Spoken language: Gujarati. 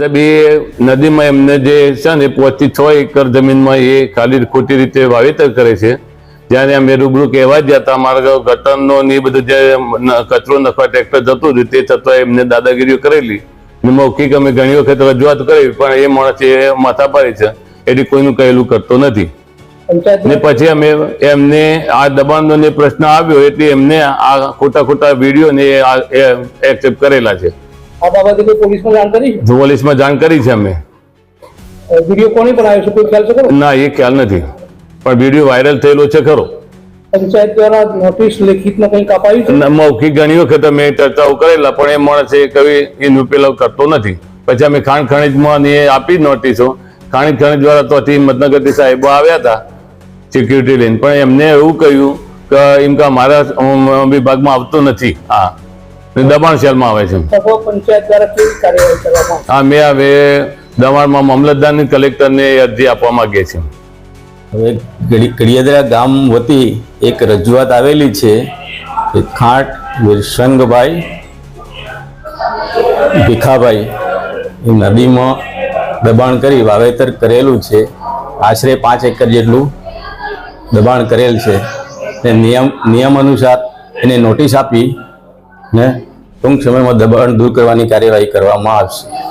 સાહેબ નદીમાં એમને જે છે ને પાંચથી છ એકર જમીનમાં એ ખાલી ખોટી રીતે વાવેતર કરે છે. જ્યારે અમે રૂબરૂ કહેવા ગયા હતા અમારા ગટરનો ને એ બધું જે કચરો નખવા ટ્રેક્ટર જતું હતું તે છતાં એમને દાદાગીરીઓ કરેલી. ને મૌખિક અમે ઘણી વખત રજૂઆત કરી પણ એ માણસ એ માથા માથાપારી છે. એટલે કોઈનું કહેલું કરતો નથી. ને પછી અમે એમને આ દબાણનો ને પ્રશ્ન આવ્યો એટલે એમને આ ખોટા ખોટા વીડિયો ને એક્સેપ્ટ કરેલા છે. આ બાબતે કોઈ પોલીસમાં જાણ કરી? છે પોલીસમાં જાણ કરી છે અમે વીડિયો કોણે બનાવ્યો છે? કોઈ ખ્યાલ છે ખરો? ના એ ખ્યાલ નથી. પણ વીડિયો વાયરલ થયેલો છે ખરો. પંચાયત દ્વારા નોટિસ લેખિતમાં કંઈક અપાયું છે? મૌખિક ઘણી વખત અમે ચર્ચાઓ કરેલા પણ એ માણસે કવિ એનું પેલો કરતો નથી. પછી અમે ખાણ ખણીજમાં એ આપી નોટિસો. ખાણી ખણીજ દ્વારા તો હિંમતનગરથી સાહેબો આવ્યા હતા સિક્યુરિટી લઈને. પણ એમને એવું કહ્યું કે એમ કે મારા વિભાગમાં આવતો નથી. હા. દબાણ સેલમાં આવે છે. હા મેં હવે દબાણમાં મામલતદારની કલેક્ટરને અરજી આપવા માંગીએ છીએ. હવે કડી- કડિયાદરા ગામ વતી એક રજૂઆત આવેલી છે કે ખાંટ વિરસંગભાઈ ભીખાભાઈ એ નદીમાં દબાણ કરી વાવેતર કરેલું છે. આશરે પાંચ એકર જેટલું દબાણ કરેલ છે. ને નિયમ નિયમ અનુસાર એને નોટિસ આપી ને ટૂંક સમયમાં દબાણ દૂર કરવાની કાર્યવાહી કરવામાં આવશે.